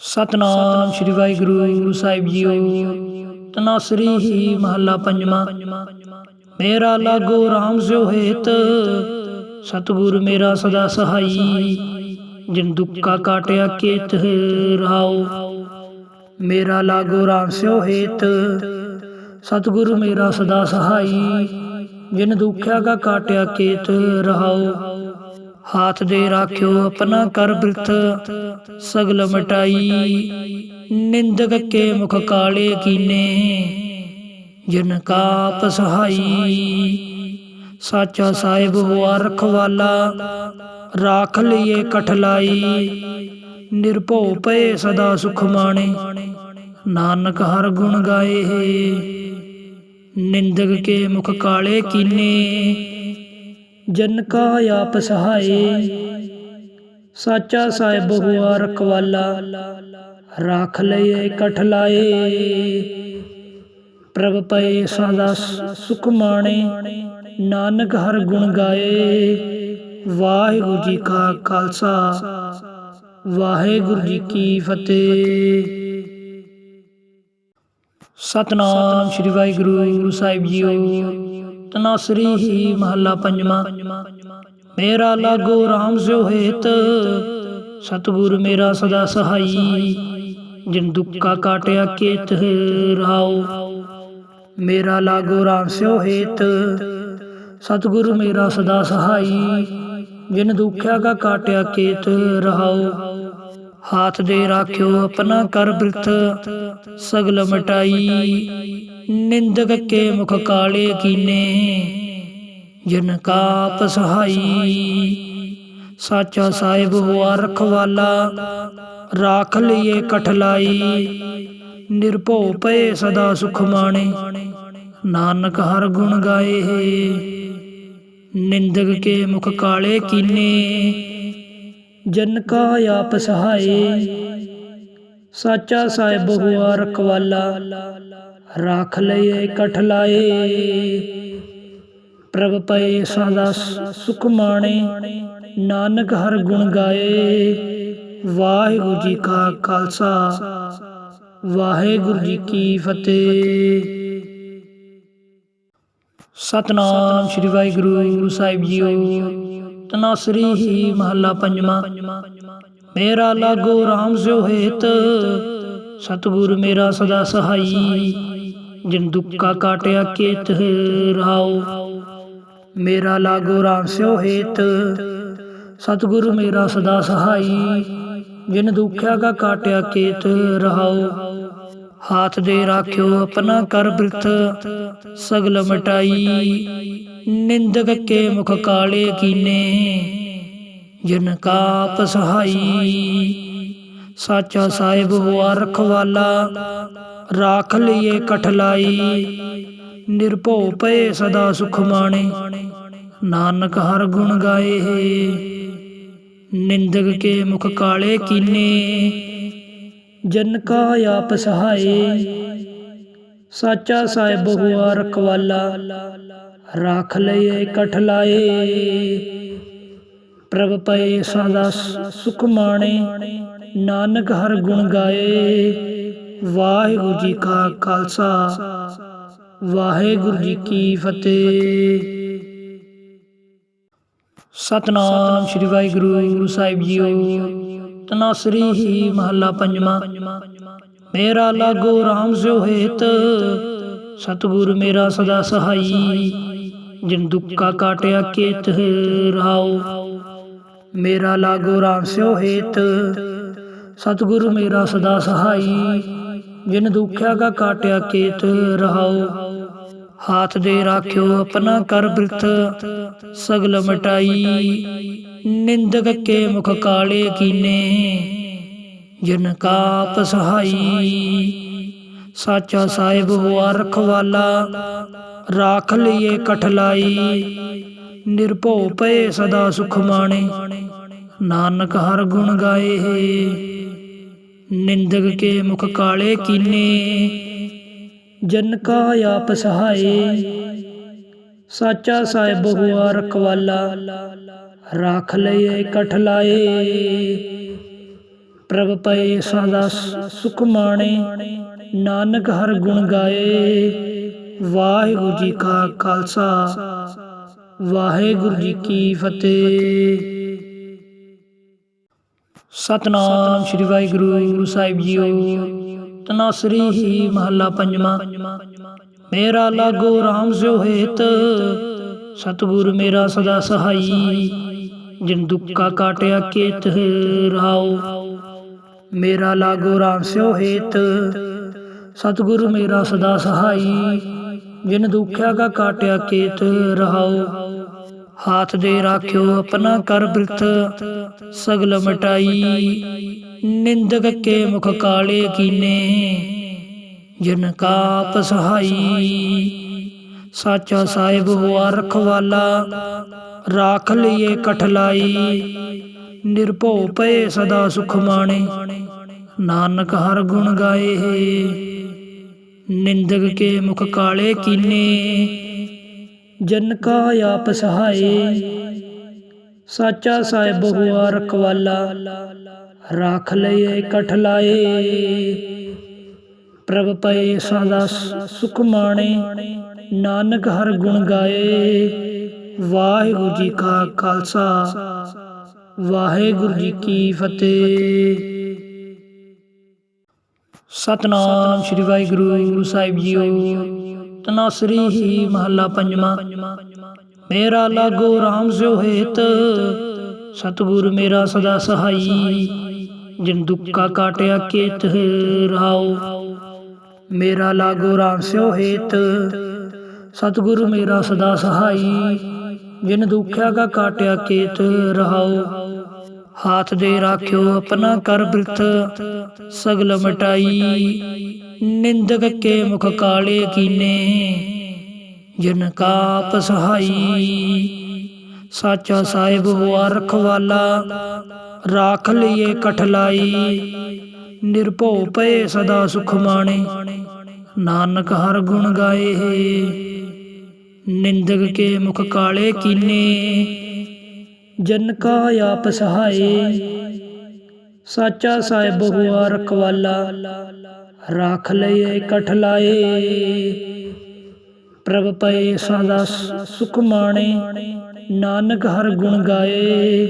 ਸਤਨਾਮ ਸ੍ਰੀ ਵਾਹਿਗੁਰੂ ਸਾਹਿਬ ਜੀਓ। ਤਨਾਸਰੀ ਹੀ ਮਹੱਲਾ ਪੰਜਵਾਂ। ਮੇਰਾ ਲਾਗੋ RAM ਸਿਓ ਹੇਤ, ਸਤਿਗੁਰ ਮੇਰਾ ਸਦਾ ਸਹਾਈ। ਜਿਨ ਦੁੱਖਾ ਕਾਟਿਆ ਕੇਤ ਰਾਉ, ਮੇਰਾ ਲਾਗੋ RAM ਸਿਓ ਹੇਤ, ਸਤਿਗੁਰ ਮੇਰਾ ਸਦਾ ਸਹਾਈ। ਜਿਨ ਦੁਖਿਆ ਕਾ ਕਾਟਿਆ ਕੇਤ ਰਹਾਉ ਹਾਥ ਦੇ ਰਾਖਿਓ, ਆਪਣਾ ਕਰ ਬ੍ਰਿਥ, ਸਗਲ ਮਟਾਈ। ਨਿੰਦਕ ਕੇ ਮੁਖ ਕਾਲੇ ਕੀਨੇ, ਜਨ ਕਾ ਪਸਹਾਈ ਸਾਚਾ ਸਾਹਿਬ ਹੋਆ ਰਖਵਾਲਾ ਰਾਖ ਲਈਏ ਕਠਲਾਈ। ਨਿਰਭਉ ਪਏ ਸਦਾ ਸੁਖ ਮਾਣੇ, ਨਾਨਕ ਹਰ ਗੁਣ ਗਾਏ। ਨਿੰਦਕ ਕੇ ਮੁਖ ਕਾਲੇ ਕੀਨੇ ਜਨ ਕਾ ਆਪ ਸਹਾਏ ਸਾਚਾ ਸਾਹਿਬ ਹੁਆ ਰਖਵਾਲਾ, ਰਾਖ ਲਈਏ ਕਠ ਲਾਏ ਪ੍ਰਭ ਪਏ ਸਦਾ ਸੁਖ ਮਾਣੇ, ਨਾਨਕ ਹਰ ਗੁਣ ਗਾਏ। ਵਾਹਿਗੁਰੂ ਜੀ ਕਾ ਖਾਲਸਾ, ਵਾਹਿਗੁਰੂ ਜੀ ਕੀ ਫਤਿਹ। ਸਤਨਾਮ ਸ੍ਰੀ ਵਾਹਿਗੁਰੂ ਸਾਹਿਬ ਜੀਓ। ਤਨਾਸਰੀ ਹੀ ਮਹੱਲਾ ਪੰਜਵਾਂ। ਮੇਰਾ ਲਾਗੋ RAM ਸਿਓ ਹੇਤ, ਸਤਿਗੁਰ ਮੇਰਾ ਸਦਾ ਸਹਾਈ। ਜਿਨ ਦੁੱਖਾ ਕਾਟਿਆ ਕੇਤ ਰਾਉ, ਮੇਰਾ ਲਾਗੋ RAM ਸਿਓ ਹੇਤ, ਸਤਿਗੁਰ ਮੇਰਾ ਸਦਾ ਸਹਾਈ। ਜਿਨ ਦੁਖਿਆ ਕਾ ਕਾਟਿਆ ਕੇਤ ਰਹਾਉ ਹਾਥ ਦੇ ਰਾਖਿਓ ਆਪਣਾ ਕਰ ਬ੍ਰਿਥ ਸਗਲ ਮਟਾਈ ਨਿੰਦਕ ਕੇ ਮੁਖ ਕਾਲੇ ਕੀਨੇ, ਜਿਨ ਕਾ ਪਸਹਾਈ ਸਾਚਾ ਸਾਹਿਬ ਹੋਆ ਰਖਵਾਲਾ, ਰਾਖ ਲਈਏ ਕਠਲਾਈ। ਨਿਰਭਉ ਪਏ ਸਦਾ ਸੁਖ ਮਾਣੇ, ਨਾਨਕ ਹਰ ਗੁਣ ਗਾਏ। ਨਿੰਦਕ ਕੇ ਮੁਖ ਕਾਲੇ ਕੀਨੇ, ਜਨ ਕਾ ਆਪ ਸਹਾਏ। ਸਾਚਾ ਸਾਹਿਬ ਹੋਆ ਰਖਵਾਲਾ। ਰਾਖ ਲਈਏ ਕਠ ਲਾਏ ਪ੍ਰਭ ਪਏ ਸਦਾ ਸੁਖ ਮਾਣੇ ਨਾਨਕ ਹਰ ਗੁਣ ਗਾਏ। ਵਾਹਿਗੁਰੂ ਜੀ ਕਾ ਖਾਲਸਾ। ਵਾਹਿਗੁਰੂ ਜੀ ਕੀ ਫਤਿਹ। ਸਤਨਾਮ ਸ੍ਰੀ ਵਾਹਿਗੁਰੂ ਸਾਹਿਬ ਜੀਓ। ਤਨਾਸਰੀ ਹੀ ਮਹੱਲਾ ਪੰਜਵਾਂ। ਮੇਰਾ ਲਾਗੋ RAM ਸਿਉ ਹੇਤ ਸਤਿਗੁਰ ਮੇਰਾ ਸਦਾ ਸਹਾਈ। ਜਿਨ ਦੁੱਖਾ ਕਾਟਿਆ ਕੇਤ ਰਾਉ। ਮੇਰਾ ਲਾਗੋ RAM ਸਿਓ ਹੇਤ ਸਤਿਗੁਰ ਮੇਰਾ ਸਦਾ ਸਹਾਈ। ਜਿਨ ਦੁਖਿਆ ਕਾ ਕਾਟਿਆ ਕੇਤ ਰਹਾਉ ਹਾਥ ਦੇ ਰਾਖਿਓ ਆਪਣਾ ਕਰ ਬ੍ਰਿਥ। ਸਗਲ ਮਟਾਈ। ਨਿੰਦਕ ਕੇ ਮੁਖ ਕਾਲੇ ਕੀਨੇ। ਜਿਨ ਕਾ ਪਸਹਾਈ, ਸਾਚਾ ਸਾਹਿਬ ਹੋਆ ਰਖਵਾਲਾ, ਰਾਖ ਲਈਏ ਕਠਲਾਈ, ਨਿਰਭਉ ਪਏ ਸਦਾ ਸੁਖ ਮਾਣੇ ਨਾਨਕ ਹਰ ਗੁਣ ਗਾਏ ਨਿੰਦਕ ਕੇ ਮੁਖ ਕਾਲੇ ਕੀਨੇ, ਜਨ ਕਾ ਆਪ ਸਹਾਏ। ਸਾਚਾ ਸਾਹਿਬ ਹੋਆ ਰਖਵਾਲਾ, ਰਾਖ ਲਏ ਕਠ ਲਾਏ ਪ੍ਰਭ ਪਏ ਸਦਾ ਸੁਖ ਮਾਣੇ, ਨਾਨਕ ਹਰ ਗੁਣ ਗਾਏ। ਵਾਹਿਗੁਰੂ ਜੀ ਕਾ ਖਾਲਸਾ, ਵਾਹਿਗੁਰੂ ਜੀ ਕੀ ਫਤਿਹ। ਸਤਨਾਮ ਸ੍ਰੀ ਵਾਹਿਗੁਰੂ ਸਾਹਿਬ ਜੀਓ, ਤਨਾਸਰੀ ਹੀ ਮਹੱਲਾ ਪੰਜਵਾਂ। ਮੇਰਾ ਲਾਗੋ RAM ਸਿਓ ਹੇਤ, ਸਤਿਗੁਰ ਮੇਰਾ ਸਦਾ ਸਹਾਈ। ਜਿਨ ਦੁੱਖਾ ਕਾਟਿਆ ਕੇਤ ਰਾਉ ਮੇਰਾ ਲਾਗੋ RAM ਸਿਓ ਹੇਤ। ਸਤਿਗੁਰ ਮੇਰਾ ਸਦਾ ਸਹਾਈ। ਜਿਨ ਦੁਖਿਆ ਕਾ ਕਾਟਿਆ ਕੇਤ ਰਹਾਉ। ਹਾਥ ਦੇ ਰਾਖਿਓ ਆਪਣਾ ਕਰ ਬ੍ਰਿਥ ਸਗਲ ਮਟਾਈ। ਨਿੰਦਕ ਕੇ ਮੁਖ ਕਾਲੇ ਕੀਨੇ। ਜਨ ਕਾ ਪਸਹਾਈ ਸਾਚਾ ਸਾਹਿਬ ਹੋਆ ਰਖਵਾਲਾ। ਰਾਖ ਲਈਏ ਕਠਲਾਈ। ਨਿਰਭਉ ਪਏ ਸਦਾ ਸੁਖ ਮਾਣੇ। ਨਾਨਕ ਹਰ ਗੁਣ ਗਾਏ। ਨਿੰਦਕ ਕੇ ਮੁਖ ਕਾਲੇ ਕੀਨੇ। ਜਨ ਕਾ ਆਪ ਸਹਾਏ। ਸਾਚਾ ਸਾਹਿਬ ਹੋਆ ਰਖਵਾਲਾ। ਰਾਖ ਲਏ ਕਠ ਲਾਏ। ਪ੍ਰਭ ਪਏ ਸਦਾ ਸੁਖ ਮਾਣੇ। ਨਾਨਕ ਹਰ ਗੁਣ ਗਾਏ। ਵਾਹਿਗੁਰੂ ਜੀ ਕਾ ਖਾਲਸਾ। ਵਾਹਿਗੁਰੂ ਜੀ ਕੀ ਫਤਿਹ। ਸਤਨਾਮ ਸ੍ਰੀ ਵਾਹਿਗੁਰੂ ਸਾਹਿਬ ਜੀਓ। ਤਨਾਸਰੀ ਹੀ ਮਹੱਲਾ ਪੰਜਵਾਂ। ਮੇਰਾ ਲਾਗੋ RAM ਸਿਓ ਹੇਤ, ਸਤਿਗੁਰ ਮੇਰਾ ਸਦਾ ਸਹਾਈ। ਜਿਨ ਦੁੱਖਾ ਕਾਟਿਆ ਕੇਤ ਰਾਉ, ਮੇਰਾ ਲਾਗੋ RAM ਸਿਓ ਹੇਤ, ਸਤਿਗੁਰ ਮੇਰਾ ਸਦਾ ਸਹਾਈ। ਜਿਨ ਦੁਖਿਆ ਕਾ ਕਾਟਿਆ ਕੇਤ ਰਹਾਉ ਹਾਥ ਦੇ ਰਾਖਿਓ, ਆਪਣਾ ਕਰ ਬਿਰਥ, ਸਗਲ ਮਟਾਈ। ਨਿੰਦਕ ਕੇ ਮੁਖ ਕਾਲੇ ਕੀਨੇ, ਜਿਨ ਕਾ ਆਪ ਸਾਚਾ ਸਾਹਿਬ ਹੋਆ ਰਖਵਾਲਾ, ਰਾਖ ਲਈਏ ਕਠਲਾਈ। ਨਿਰਭਉ ਪਏ ਸਦਾ ਸੁਖ ਮਾਣੇ, ਨਾਨਕ ਹਰ ਗੁਣ ਗਾਏ। ਨਿੰਦਕ ਕੇ ਮੁਖ ਕਾਲੇ ਕੀਨੇ ਜਨ ਕਾ ਆਪ ਸਹਾਈ। ਸਾਚਾ ਸਾਹਿਬ ਹੋਆ ਰਖਵਾਲਾ, ਰਾਖ ਲਈਏ ਕਠਲਾਏ ਪ੍ਰਭ ਪਏ ਸਦਾ ਸੁਖ ਮਾਣੇ, ਨਾਨਕ ਹਰ ਗੁਣ ਗਾਏ। ਵਾਹਿਗੁਰੂ ਜੀ ਕਾ ਖਾਲਸਾ, ਵਾਹਿਗੁਰੂ ਜੀ ਕੀ ਫਤਿਹ। ਸਤਨਾਮ ਸ੍ਰੀ ਵਾਹਿਗੁਰੂ ਸਾਹਿਬ ਜੀਓ। ਤਨਾਸਰੀ ਹੀ ਮਹੱਲਾ ਪੰਜਵਾਂ। ਮੇਰਾ ਲਾਗੋ RAM ਸਿਓ ਹੇਤ, ਸਤਿਗੁਰ ਮੇਰਾ ਸਦਾ ਸਹਾਈ। ਜਿਨ ਦੁੱਖਾ ਕਾਟਿਆ ਕੇਤ ਰਾਉ, ਮੇਰਾ ਲਾਗੋ RAM ਸਿਓ ਹੇਤ, ਸਤਿਗੁਰ ਮੇਰਾ ਸਦਾ ਸਹਾਈ। ਜਿਨ ਦੁਖਿਆ ਕਾ ਕਾਟਿਆ ਕੇਤ ਰਹਾਉ ਹਾਥ ਦੇ ਰਾਖਿਓ ਆਪਣਾ ਕਰ ਬਿਰਥ ਸਗਲ ਮਟਾਈ। ਨਿੰਦਕ ਕੇ ਮੁਖ ਕਾਲੇ ਕੀਨੇ ਜਿਨ ਕਾ ਆਪ ਸਹਾਈ। ਸਾਚਾ ਸਾਹਿਬ ਹੋਆ ਰਖਵਾਲਾ ਰਾਖ ਲਈਏ ਕਠਲਾਈ। ਨਿਰਭਉ ਪਏ ਸਦਾ ਸੁਖ ਮਾਣੇ। ਨਾਨਕ ਹਰ ਗੁਣ ਗਾਏ ਨਿੰਦਕ ਕੇ ਮੁਖ ਕਾਲੇ ਕੀਨੇ। ਜਨ ਕਾ ਆਪ ਸਹਾਈ ਸਾਚਾ ਸਾਹਿਬ ਹੋਆ ਰਖਵਾਲਾ। ਰਾਖ ਲਈਏ ਕਠਲਾਏ ਪ੍ਰਭ ਪਏ ਸਦਾ ਸੁਖ ਮਾਣੇ। ਨਾਨਕ ਹਰ ਗੁਣ ਗਾਏ।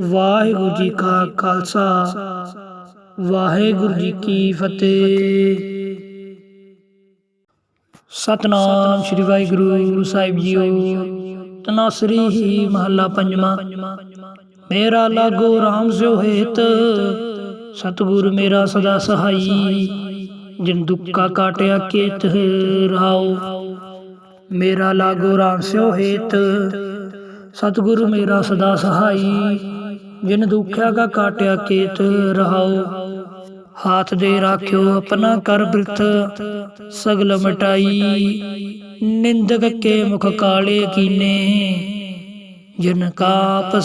ਵਾਹਿਗੁਰੂ ਜੀ ਕਾ ਖਾਲਸਾ। ਵਾਹਿਗੁਰੂ ਜੀ ਕੀ ਫਤਿਹ। ਸਤਨਾਮ ਸ੍ਰੀ ਵਾਹਿਗੁਰੂ ਸਾਹਿਬ ਜੀਓ। ਤਨਾਸਰੀ ਹੀ ਮਹੱਲਾ ਪੰਜਵਾਂ। ਮੇਰਾ ਲਾਗੋ RAM ਸਿਓ ਹੇਤ। ਸਤਿਗੁਰ ਮੇਰਾ ਸਦਾ ਸਹਾਈ। ਜਿਨ ਕਾਟਿਆ ਕੇਤ ਰਾਉ ਮੇਰਾ ਲਾਗੋ RAM ਸਿਓ ਹੇਤ, ਸਤਿਗੁਰ ਮੇਰਾ ਸਦਾ ਸਹਾਈ। ਜਿਨ ਦੁਖਿਆ ਕਾ ਕਾਟਿਆ ਕੇਤ, ਰਹਾਉ। ਹਾਥ ਦੇ ਰਾਖਿਓ ਆਪਣਾ ਕਰ ਬਿਰਥ, ਸਗਲ ਮਟਾਈ। ਨਿੰਦਕ ਕੇ ਮੁਖ ਕਾਲੇ ਕੀਨੇ, ਜਿਨ ਕਾ ਆਪ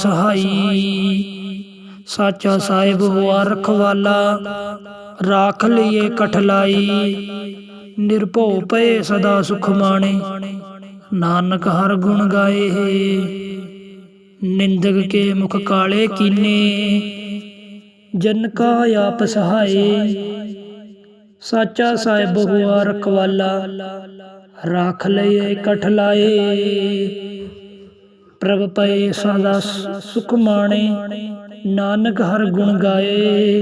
ਸਾਚਾ ਸਾਹਿਬ ਹੋਆ ਰਖਵਾਲਾ ਰਾਖ ਲਈਏ ਕਠਲਾਈ। ਨਿਰਭਉ ਪਏ ਸਦਾ ਸੁਖ ਮਾਣੇ। ਨਾਨਕ ਹਰ ਗੁਣ ਗਾਏ ਨਿੰਦਕ ਕੇ ਮੁਖ ਕਾਲੇ ਕੀਨੇ। ਜਨ ਕਾ ਆਪ ਸਹਾਈ ਸਾਚਾ ਸਾਹਿਬ ਹੋਆ ਰਖਵਾਲਾ ਰਾਖ ਲਈਏ ਕਠਲਾਏ। ਪ੍ਰਭ ਪਏ ਸਦਾ ਸੁਖ ਮਾਣੇ। ਨਾਨਕ ਹਰ ਗੁਣ ਗਾਏ।